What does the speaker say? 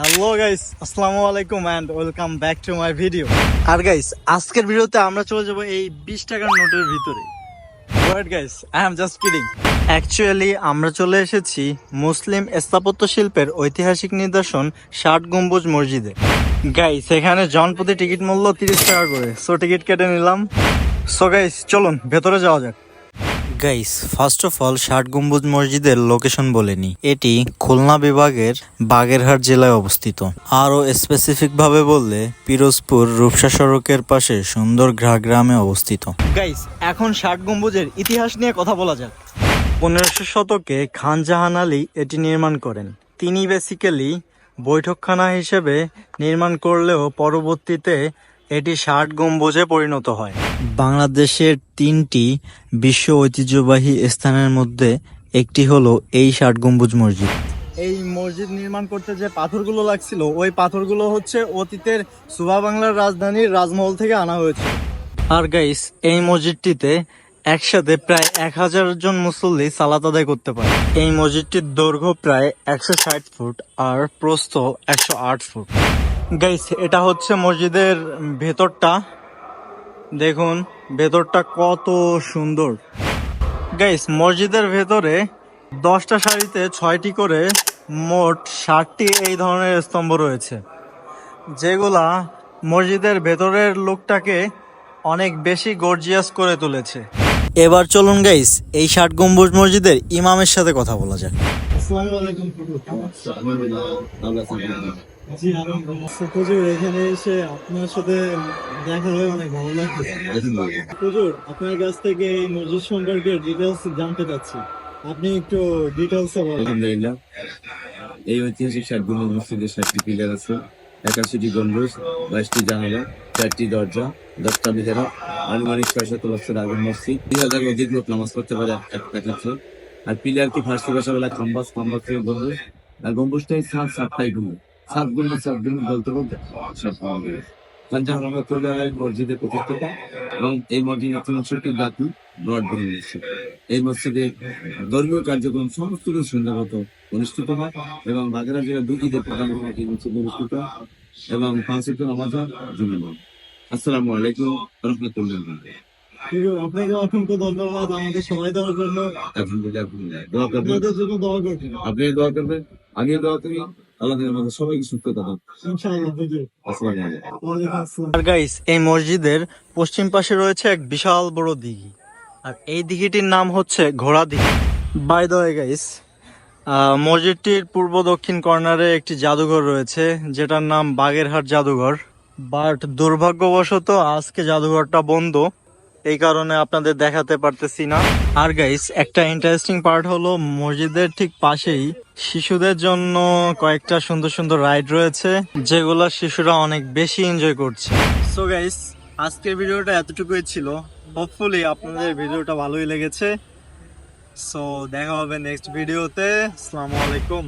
Hello guys আসসালামু আলাইকুম and welcome back to my video R guys আজকের ভিডিওতে আমরা চলে যাব এই বিশ টাকার নোটের ভিতরে। Guys I am just kidding actually আমরা চলে এসেছি মুসলিম স্থাপত্য শিল্পের ঐতিহাসিক নিদর্শন ষাট গম্বুজ মসজিদে। গাইস এখানে জনপ্রতি টিকিট মূল্য তিরিশ টাকা করে। সো টিকিট কেটে নিলাম। সো গাইস চলুন, ভেতরে যাওয়া যাক। গাইস ফার্স্ট অফ অল ষাট গম্বুজ মসজিদের লোকেশন বলেনি। এটি খুলনা বিভাগের বাগেরহাট জেলায় অবস্থিত। আরও স্পেসিফিকভাবে বললে পিরোজপুর রূপসা সড়কের পাশে সুন্দর গ্রামে অবস্থিত। গাইস এখন ষাট গম্বুজের ইতিহাস নিয়ে কথা বলা যাক। পনেরোশো শতকে খান জাহান আলী এটি নির্মাণ করেন। তিনি বেসিক্যালি বৈঠকখানা হিসেবে নির্মাণ করলেও পরবর্তীতে এটি ষাট গম্বুজে পরিণত হয়। বাংলাদেশের তিনটি বিশ্ব ঐতিহ্যবাহী স্থানের মধ্যে একটি হলো এই ষাট গম্বুজ মসজিদ। এই মসজিদ নির্মাণ করতে যে পাথরগুলো লাগছিল ওই পাথরগুলো হচ্ছে অতীতের সুবা বাংলার রাজধানীর রাজমহল থেকে আনা হয়েছে। আর গাইস এই মসজিদটিতে একসাথে প্রায় এক হাজার জন মুসল্লি সালাত আদায় করতে পারে। এই মসজিদটির দৈর্ঘ্য প্রায় একশো ষাট ফুট আর প্রস্থ একশো আট ফুট। গাইস এটা হচ্ছে মসজিদের ভেতরটা। দেখুন ভেতরটা কত সুন্দর। গাইস মসজিদের ভেতরে দশটা শাড়িতে ছয়টি করে মোট ষাটটি এই ধরনের স্তম্ভ রয়েছে যেগুলা মসজিদের ভেতরের লোকটাকে অনেক বেশি গর্জিয়াস করে তুলেছে। এবার চলুন গাইস এই ষাট গম্বুজ মসজিদের ইমামের সাথে কথা বলা যাক। আসসালামু আলাইকুম। জি হুজুর এখানে এসে আপনার সাথে দেখা হয়ে অনেক ভালো লাগছে হুজুর, আপনার কাছ থেকে এই মসজিদ সম্পর্কে ডিটেলস জানতে চাচ্ছি। আপনি একটু ডিটেলস বলেন। আলহামদুলিল্লাহ। এই ঐতিহাসিক ষাট গম্বুজ মসজিদের ষাটটি পিলার আছে। একাশিটি গম্বুজ, বাইশটি জানালা, চারটি দরজা, দশটা মিজারা আনুমানিক ছয় শত বছর আগের মসজিদ। দুই হাজার অধিক লোক নামাজ পড়তে পারে এক প্যাকেটে আর পিলার কি ফার্সি ভাষা বলা খাম্বাস থেকে গম্বুজ। আর গম্বুজটাই সাত সাতটাই গম্বুজ। বলতে বলতে? প্রতিষ্ঠাতা এবং এই মসজিদ জাতি এই মসজিদে ধর্মীয় কার্যক্রম সমস্ত কিছু সুন্দরমত অনুষ্ঠিত হয় এবং বাগেরা জেলা দুই ঈদের প্রধান এই মসজিদ অনুষ্ঠিত এবং পাঁচ ঈদ নামাজ হয় আসসালামু আলাইকুম রহমতুল্লাহ। আপনাকে অসংখ্য ধন্যবাদ আমাকে সময় দেওয়ার জন্য। আপনি দোয়া করবেন? আমিও দোয়া করি। আমাদের হুজুর আসসালামু আলাইকুম। আর গাইস এই মসজিদের পশ্চিম পাশে রয়েছে এক বিশাল বড় দিঘি। আর এই দিঘিটির নাম হচ্ছে ঘোড়া Dighi. By the way guys মসজিদটির পূর্ব দক্ষিণ কর্নারে একটি জাদুঘর রয়েছে যেটার নাম বাগেরহাট জাদুঘর। বাট দুর্ভাগ্যবশত আজকে জাদুঘরটা বন্ধ এই কারণে আপনাদের দেখাতে পারতেছি না। আর গাইস একটা ইন্টারেস্টিং পার্ট হলো মসজিদের ঠিক পাশেই শিশুদের জন্য কয়েকটা সুন্দর সুন্দর রাইড রয়েছে, যেগুলো শিশুরা অনেক বেশি এনজয় করছে। সো গাইস আজকের ভিডিওটা এতটুকুই ছিল। হোপফুলি আপনাদের ভিডিওটা ভালোই লেগেছে। সো দেখা হবে নেক্সট ভিডিওতে আসসালামু আলাইকুম।